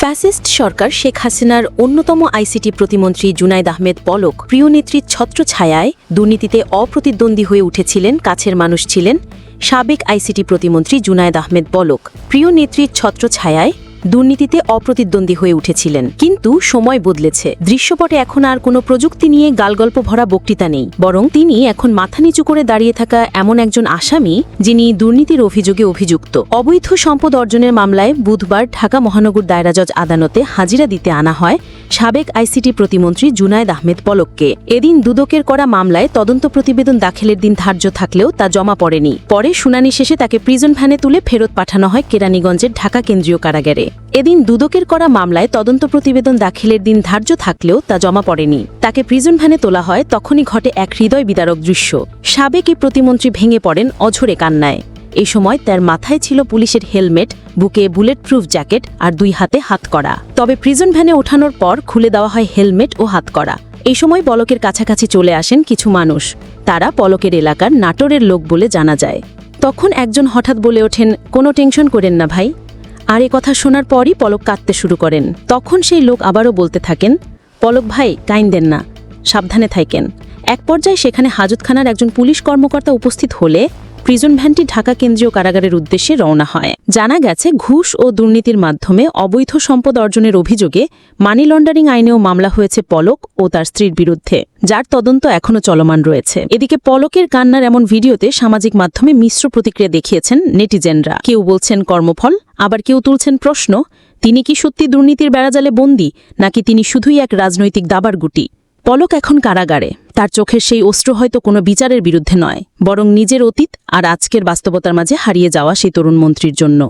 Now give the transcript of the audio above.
Fascist সরকার শেখ হাসিনার অন্যতম ICT প্রতিমন্ত্রী জুনাইদ আহমেদ পলক প্রিয় নেত্রীর ছত্রছায়ায় দুর্নীতিতে অপ্রতিদ্বন্দ্বী হয়ে উঠেছিলেন, কাছের মানুষ ছিলেন সাবেক আইসিটি প্রতিমন্ত্রী জুনায়দ আহমেদ পলক। প্রিয় নেত্রীর ছত্রছায়ায় দুর্নীতিতে অপ্রতিদ্বন্দ্বী হয়ে উঠেছিলেন। কিন্তু সময় বদলেছে। দৃশ্যপটে এখন আর কোনো প্রযুক্তি নিয়ে গালগল্প ভরা বক্তৃতা নেই। বরং তিনি এখন মাথা নিচু করে দাঁড়িয়ে থাকা এমন একজন আসামি, যিনি দুর্নীতির অভিযোগে অভিযুক্ত। অবৈধ সম্পদ অর্জনের মামলায় বুধবার ঢাকা মহানগর দায়রা জজ আদালতে হাজিরা দিতে আনা হয় সাবেক আইসিটি প্রতিমন্ত্রী জুনায়েদ আহমেদ পলককে। এদিন দুদকের করা মামলায় তদন্ত প্রতিবেদন দাখিলের দিন ধার্য থাকলেও তা জমা পড়েনি। পরে শুনানি শেষে তাকে প্রিজন ভ্যানে তুলে ফেরত পাঠানো হয় কেরানীগঞ্জের ঢাকা কেন্দ্রীয় কারাগারে। এদিন দুদকের করা মামলায় তদন্ত প্রতিবেদন দাখিলের দিন ধার্য থাকলেও তা জমা পড়েনি। তাকে প্রিজন ভ্যানে তোলা হয় তখনই ঘটে এক হৃদয় বিদারক দৃশ্য। সাবেক এই প্রতিমন্ত্রী ভেঙে পড়েন অঝরে কান্নায়। এই সময় তার মাথায় ছিল পুলিশের হেলমেট, বুকে বুলেট প্রুফ জ্যাকেট আর দুই হাতে হাত করা। তবে প্রিজন ভ্যানে ওঠানোর পর খুলে দেওয়া হয় হেলমেট ও হাত করা। এই সময় পলকের কাছাকাছি চলে আসেন কিছু মানুষ। তারা পলকের এলাকার নাটোরের লোক বলে জানা যায়। তখন একজন হঠাৎ বলে ওঠেন, কোনো টেনশন করেন না ভাই। আর এ কথা শোনার পরই পলক কাঁদতে শুরু করেন। তখন সেই লোক আবারও বলতে থাকেন, পলক ভাই, কাইন দেন না। সাবধানে থাকেন। এক পর্যায়ে সেখানে হাজতখানার একজন পুলিশ কর্মকর্তা উপস্থিত হলে প্রিজন ভ্যানটি ঢাকা কেন্দ্রীয় কারাগারের উদ্দেশ্যে রওনা হয়। জানা গেছে, ঘুষ ও দুর্নীতির মাধ্যমে অবৈধ সম্পদ অর্জনের অভিযোগে মানি লন্ডারিং আইনেও মামলা হয়েছে পলক ও তার স্ত্রীর বিরুদ্ধে, যার তদন্ত এখনও চলমান রয়েছে। এদিকে পলকের কান্নার এমন ভিডিওতে সামাজিক মাধ্যমে মিশ্র প্রতিক্রিয়া দেখিয়েছেন নেটিজেনরা। কেউ বলছেন, কর্মফল আবার কেউ তুলছেন প্রশ্ন, তিনি কি সত্যি দুর্নীতির বেড়াজালে বন্দী, নাকি তিনি শুধুই এক রাজনৈতিক দাবার গুটি পলক এখন কারাগারে। তার চোখের সেই অস্ত্র হয়তো কোনো বিচারের বিরুদ্ধে নয়, বরং নিজের অতীত আর আজকের বাস্তবতার মাঝে হারিয়ে যাওয়া সেই তরুণ মন্ত্রীর জন্য।